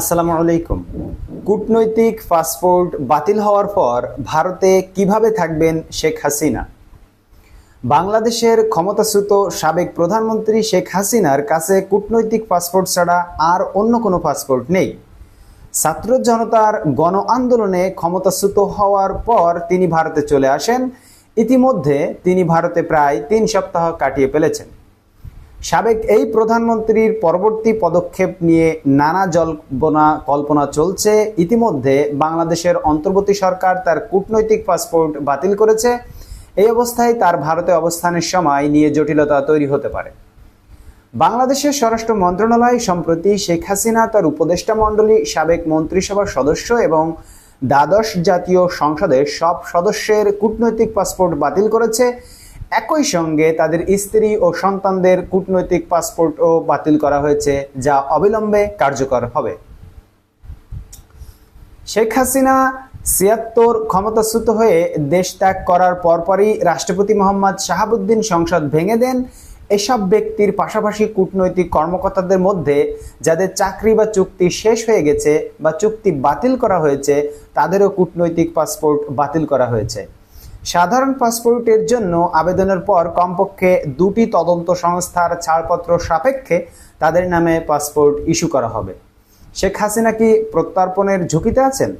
আসসালামু আলাইকুম। কূটনৈতিক পাসপোর্ট বাতিল হওয়ার পর ভারতে কীভাবে থাকবেন শেখ হাসিনা? বাংলাদেশের ক্ষমতাচ্যুত সাবেক প্রধানমন্ত্রী শেখ হাসিনার কাছে কূটনৈতিক পাসপোর্ট ছাড়া আর অন্য কোনো পাসপোর্ট নেই। ছাত্র জনতার গণ আন্দোলনে ক্ষমতাচ্যুত হওয়ার পর তিনি ভারতে চলে আসেন। ইতিমধ্যে তিনি ভারতে প্রায় তিন সপ্তাহ কাটিয়ে ফেলেছেন। সাবেক এই প্রধানমন্ত্রীর পরবর্তী পদক্ষেপ নিয়ে নানা জল্পনা, কল্পনা চলছে। ইতিমধ্যে বাংলাদেশের অন্তর্বর্তী সরকার তার কূটনৈতিক পাসপোর্ট বাতিল করেছে। এই অবস্থায় তার ভারতে অবস্থানের সময় নিয়ে জটিলতা তৈরি হতে পারে। বাংলাদেশের স্বরাষ্ট্র মন্ত্রণালয় সম্প্রতি শেখ হাসিনা, তার উপদেষ্টা মণ্ডলী, সাবেক মন্ত্রিসভার সদস্য এবং দ্বাদশ জাতীয় সংসদের সব সদস্যের কূটনৈতিক পাসপোর্ট বাতিল করেছে। একই সঙ্গে তাদের স্ত্রী ও সন্তানদের কূটনৈতিক পাসপোর্টও বাতিল করা হয়েছে, যা অবিলম্বে কার্যকর হবে। শেখ হাসিনা ছিয়াত্তর ক্ষমতাচ্যুত হয়ে দেশ ত্যাগ করার পরপরই রাষ্ট্রপতি মোহাম্মদ শাহাবুদ্দিন সংসদ ভেঙে দেন। এসব ব্যক্তির পাশাপাশি কূটনৈতিক কর্মকর্তাদের মধ্যে যাদের চাকরি বা চুক্তি শেষ হয়ে গেছে বা চুক্তি বাতিল করা হয়েছে, তাদেরও কূটনৈতিক পাসপোর্ট বাতিল করা হয়েছে। সাধারণ পাসপোর্টের জন্য আবেদনের পর কমপক্ষে দুটি তদন্ত সংস্থার ছাড়পত্র সাপেক্ষে তাদের নামে পাসপোর্ট ইস্যু করা হবে। শেখ হাসিনা কি প্রত্যর্পণের ঝুঁকিতে আছেন?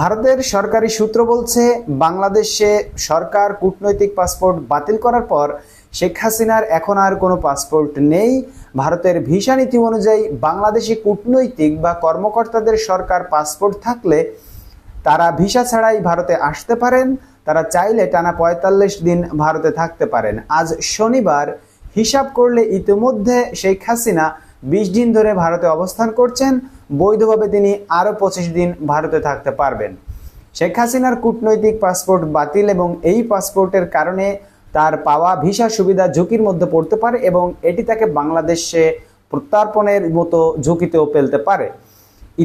ভারতের সরকারি সূত্র বলছে, বাংলাদেশে সরকার কূটনৈতিক পাসপোর্ট বাতিল করার পর শেখ হাসিনার এখন আর কোনো পাসপোর্ট নেই। ভারতের ভিসা নীতি অনুযায়ী বাংলাদেশি কূটনৈতিক বা কর্মকর্তাদের সরকার পাসপোর্ট থাকলে তারা ভিসা ছাড়াই ভারতে আসতে পারেন। তারা চাইলে টানা পঁয়তাল্লিশ দিন ভারতে থাকতে পারেন। আজ শনিবার হিসাব করলে ইতিমধ্যে শেখ হাসিনা বিশ দিন ধরে ভারতে অবস্থান করছেন। বৈধভাবে তিনি আরও পঁচিশ দিন ভারতে থাকতে পারবেন। শেখ হাসিনার কূটনৈতিক পাসপোর্ট বাতিল এবং এই পাসপোর্টের কারণে তার পাওয়া ভিসা সুবিধা ঝুঁকির মধ্যে পড়তে পারে এবং এটি তাকে বাংলাদেশে প্রত্যার্পণের মতো ঝুঁকিতেও ফেলতে পারে।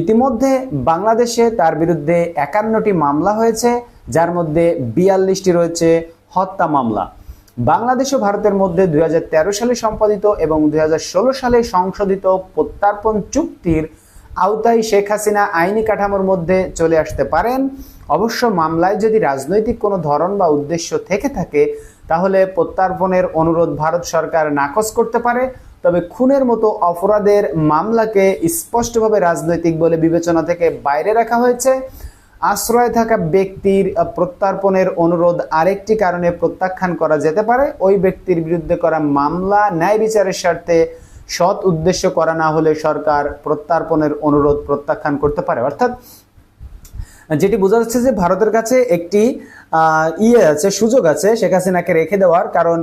ইতিমধ্যে বাংলাদেশে তার বিরুদ্ধে একান্নটি মামলা হয়েছে। যার মধ্যে বিয়াল্লিশটি রয়েছে হত্যা মামলা। বাংলাদেশ ও ভারতের মধ্যে দু হাজার তেরো সালে সম্পাদিত এবং দু হাজার ষোলো সালে সংশোধিত প্রত্যার্পণ চুক্তির আওতায় শেখ হাসিনা আইনি কাঠামোর মধ্যে চলে আসতে পারেন। অবশ্য মামলায় যদি রাজনৈতিক কোনো ধরন বা উদ্দেশ্য থেকে থাকে, তাহলে প্রত্যার্পণের অনুরোধ ভারত সরকার নাকচ করতে পারে। তবে খুনের মতো অপরাধের মামলাকে স্পষ্টভাবে রাজনৈতিক বলে বিবেচনা থেকে বাইরে রাখা হয়েছে। আশ্রয় থাকা ব্যক্তির প্রত্যার্পণের অনুরোধ আরেকটি কারণে প্রত্যাখ্যান করা যেতে পারে। ওই ব্যক্তির বিরুদ্ধে করা মামলা, ন্যায় বিচারের স্বার্থে সৎ উদ্দেশ্য করা না হলে সরকার প্রত্যার্পণের অনুরোধ প্রত্যাখ্যান করতে পারে। অর্থাৎ যেটি বোঝা যাচ্ছে যে ভারতের কাছে একটি ইয়ে আছে, সুযোগ আছে শেখ হাসিনাকে রেখে দেওয়ার। কারণ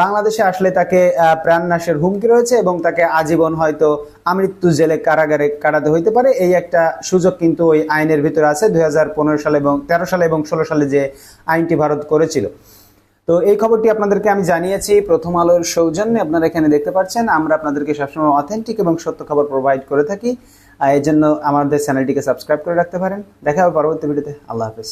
বাংলাদেশে আসলে তাকে প্রাণনাশের হুমকি রয়েছে এবং তাকে আজীবন হয়তো আমৃত্যু জেলে কারাগারে কাটাতে হইতে পারে। এই একটা সুযোগ কিন্তু ওই আইনের ভিতরে আছে, দুই হাজার পনেরো সালে এবং তেরো সালে এবং ষোলো সালে যে আইনটি ভারত করেছিল। তো এই খবরটি আপনাদেরকে আমি জানিয়েছি, প্রথম আলোর সৌজন্যে। আপনারা এখানে দেখতে পাচ্ছেন, আমরা আপনাদেরকে সবসময় অথেন্টিক এবং সত্য খবর প্রোভাইড করে থাকি। এই জন্য আমাদের চ্যানেলটিকে সাবস্ক্রাইব করে রাখতে পারেন। দেখা হবে পরবর্তী ভিডিওতে। আল্লাহ হাফিজ।